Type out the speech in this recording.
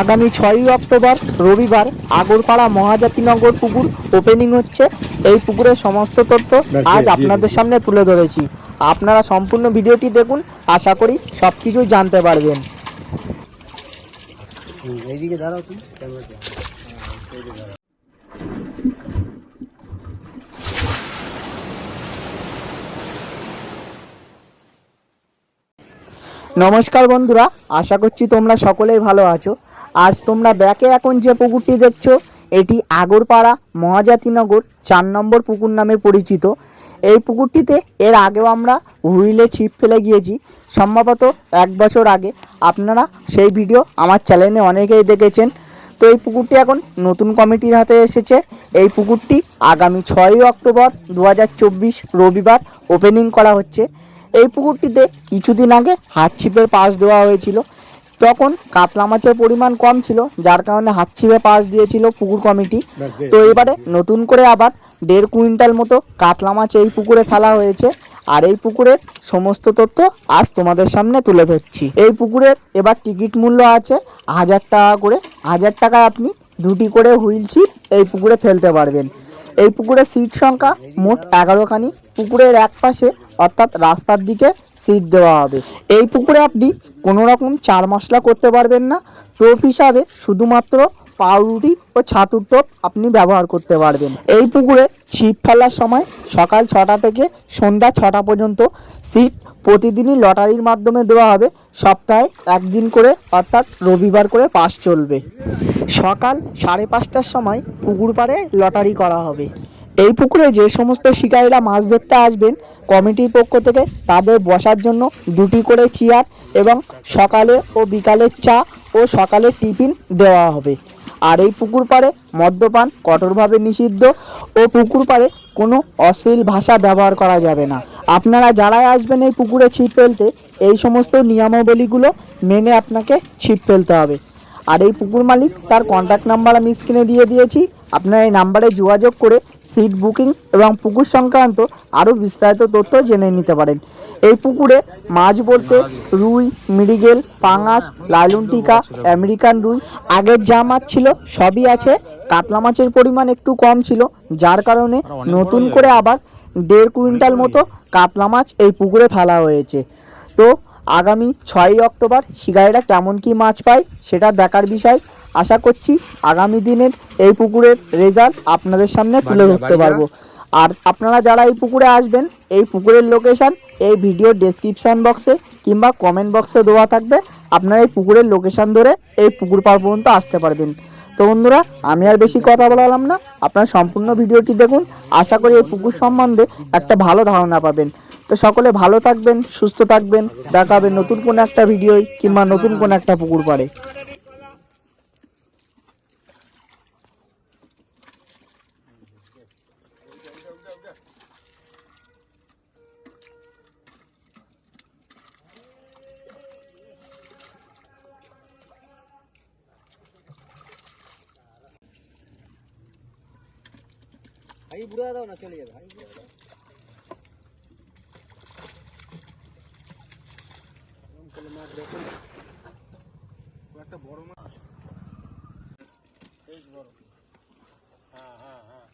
আগামী ছয়ই অক্টোবর রবিবার আগরপাড়া মহাজাতিনগর পুকুর ওপেনিং হচ্ছে। এই পুকুরের সমস্ত তথ্য আজ আপনাদের সামনে তুলে ধরেছি। আপনারা সম্পূর্ণ ভিডিওটি দেখুন আশা করি সব কিছুই জানতে পারবেন। এইদিকে দাঁড়াও তুমি নমস্কার বন্ধুরা আশা করছি তোমরা সকলেই ভালো আছো। আজ তোমরা ব্যাকে এখন যে পুকুরটি দেখছ, এটি আগরপাড়া মহাজাতিনগর, চার নম্বর পুকুর নামে পরিচিত। এই পুকুরটিতে এর আগেও আমরা হুইলে ছিপ ফেলে গিয়েছি। সম্ভবত এক বছর আগে। আপনারা সেই ভিডিও আমার চ্যানেলে অনেকেই দেখেছেন। তো এই পুকুরটি এখন নতুন কমিটির হাতে এসেছে। এই পুকুরটি আগামী ছয়ই অক্টোবর দু হাজার চব্বিশ রবিবার ওপেনিং করা হচ্ছে। এই পুকুরটিতে কিছুদিন আগে হাত ছিপের পাশ দেওয়া হয়েছিল। তখন কাতলা মাছের পরিমাণ কম ছিল যার কারণে হাত ছিপে পাস দিয়েছিল পুকুর কমিটি। তো এবারে নতুন করে আবার দেড় কুইন্টাল মতো কাতলা মাছ এই পুকুরে ফেলা হয়েছে। আর এই পুকুরের সমস্ত তথ্য আজ তোমাদের সামনে তুলে ধরছি। এই পুকুরের এবার টিকিট মূল্য আছে হাজার টাকা করে। হাজার টাকায় আপনি দুটি করে হুইল ছিপ এই পুকুরে ফেলতে পারবেন। এই পুকুরের সিট সংখ্যা মোট এগারোখানি। পুকুরের এক পাশে অর্থাৎ রাস্তার দিকে সিট দেওয়া হবে। এই পুকুরে আপনি কোনো রকম চার মশলা করতে পারবেন না। টোপ হিসাবে শুধুমাত্র পাউরুটি ও ছাতুর টোপ আপনি ব্যবহার করতে পারবেন। এই পুকুরে ছিপ ফেলার সময় সকাল ছটা থেকে সন্ধ্যা ছটা পর্যন্ত সিট প্রতিদিনই লটারির মাধ্যমে দেওয়া হবে। সপ্তাহে একদিন করে অর্থাৎ রবিবার করে পাস চলবে। সকাল সাড়ে পাঁচটার সময় পুকুর পাড়ে লটারি করা হবে। এই পুকুরে যে সমস্ত শিকারীরা মাছ ধরতে আসবেন, কমিটির পক্ষ থেকে তাদের বসার জন্য দুটি করে চেয়ার এবং সকালে ও বিকালের চা ও সকালে টিফিন দেওয়া হবে। আর এই পুকুর পাড়ে মদ্যপান কঠোরভাবে নিষিদ্ধ ও পুকুর পাড়ে কোনো অশ্লীল ভাষা ব্যবহার করা যাবে না। আপনারা যারাই আসবেন এই পুকুরে ছিপ ফেলতে, এই সমস্ত নিয়মাবলীগুলো মেনে আপনাকে ছিপ ফেলতে হবে। আর এই পুকুর মালিক তার কন্ট্যাক্ট নাম্বার আমি স্ক্রিনে দিয়ে দিয়েছি। আপনারা এই নাম্বারে যোগাযোগ করে সিট বুকিং এবং পুকুর সংক্রান্ত আরও বিস্তারিত তথ্য জেনে নিতে পারেন। এই পুকুরে মাছ বলতে রুই মৃগেল পাঙাশ লাইলুন টিকা আমেরিকান রুই আগের যা মাছ ছিল সবই আছে। কাতলা মাছের পরিমাণ একটু কম ছিল যার কারণে নতুন করে আবার দেড় কুইন্টাল মতো কাতলা মাছ এই পুকুরে ফেলা হয়েছে। তো আগামী ছয়ই অক্টোবর শিকারীরা কেমন কি মাছ পায় সেটা দেখার বিষয়। আশা করছি আগামী দিনের এই পুকুরের রেজাল্ট আপনাদের সামনে তুলে ধরতে পারব। আর আপনারা যারা এই পুকুরে আসবেন এই পুকুরের লোকেশন এই ভিডিও ডেসক্রিপশন বক্সে কিংবা কমেন্ট বক্সে দেওয়া থাকবে। আপনারা এই পুকুরের লোকেশন ধরে এই পুকুর পাড় পর্যন্ত আসতে পারবেন। তো বন্ধুরা আমি আর বেশি কথা বলালাম না। আপনারা সম্পূর্ণ ভিডিওটি দেখুন। আশা করি এই পুকুর সম্বন্ধে একটা ভালো ধারণা পাবেন। তো সকলে ভালো থাকবেন, সুস্থ থাকবেন, দেখা হবে নতুন কোনো একটা ভিডিওয় কিংবা নতুন কোনো একটা পুকুর পাড়ে। হাই বুড়া দাও না, চলে যাবে। হাই মাছ দেখুন একটা বড় মাছ। বেশ বড়। হ্যাঁ হ্যাঁ হ্যাঁ।